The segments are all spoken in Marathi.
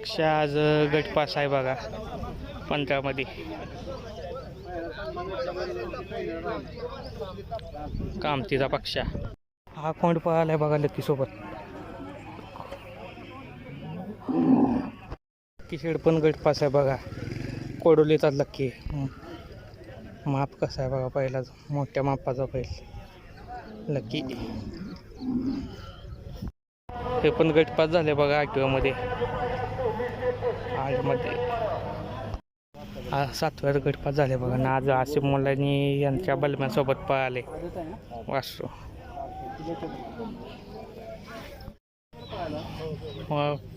पक्ष आज गटपास आहे बघा पंधरामध्ये. कामतीचा पक्ष. हा कोंड पळालाय बघा लकीसोबत किशेड पण गटपास आहे बघा कोडोलीचा लक्की. माप कसा आहे बघा पहिलाच मोठ्या मापाचा पहिला लकी हे पण गटपास झाले बघा आठव्यामध्ये. आजमध्ये. आज सातव्यात गटपास झाले बघा. ना आज आसिफ मुलांनी यांच्या बलम्यासोबत पळाले. वासरू.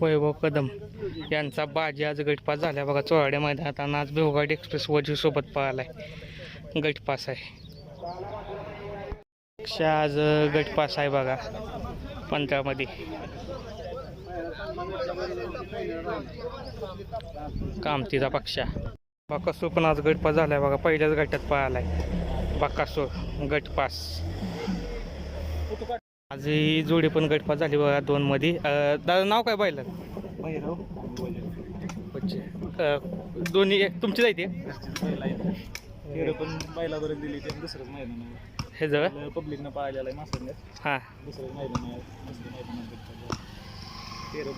वैभव कदम यांचा बाजी आज गटपास झाला बघा. चोराडे मैदानात आणि आज भिवगाड एक्सप्रेस वजीसोबत पळालाय. गटपास आहे. पक्ष आज गटपास आहे बघा. पंधरामध्ये कामतीचा पक्ष. बाकासूर पण आज गटपास झालाय बघा पहिल्याच गटात पळालाय. बाकासूर गटपास. आज ही जोडी पण गटपास झाली बघा दोन मध्ये अं, दादा नाव काय पाहिलं दोन्ही एक तुमची जायते पण दिली ते दुसरंच मैदान आहे. हे जवळ? पब्लिकनं पाहिलेलं आहे मासवण्यात हां. दुसरंच मैदान आहे. दुसरं तेरं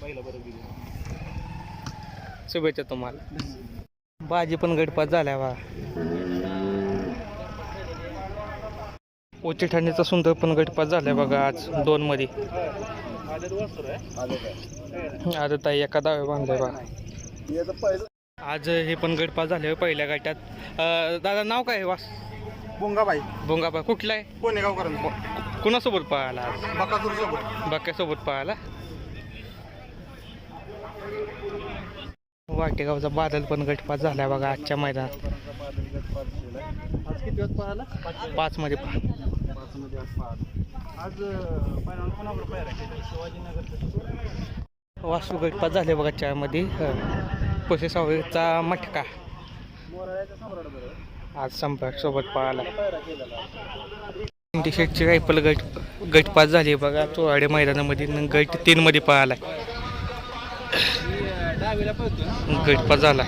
पण बरं दिली शुभेच्छा तुम्हाला. बाजी पण गटपास झाल्या बा. उच्च ठाणेचा सुंदर पण गटपास झालाय बघा आज दोन मध्ये आता ताई एका दावे बांधलाय बा. आज हे पण गटपास झाले पहिल्या गटात. अं, दादा नाव काय आहे वास बोंगाबाई. भोंगाबा कुठला आहे? कोणी गावकरांचं कुणासोबत पळाला आज? बकासूर सोबत बाक्यासोबत पळाला वाटेगावचा बादल पण गटपास झालाय बघा आजच्या मैदानात. आज किती वाजता पाहिला पाच मध्ये पाच मध्ये आज पाहिला आज पहिला कोणाबरोबर पाहिला शिवाजीनगर वासू गटपास झाले बघा चारमध्ये पसे सावळीचा मटका. मोराळ्याच्या सम्राट बरोबर आज सम्राट सोबत पळाला पायरा रायफल गट गटपास झाली. बघा चोराडे मैदानामध्ये न गट तीनमध्ये पळाला डावीला पळतो गटपास झाला.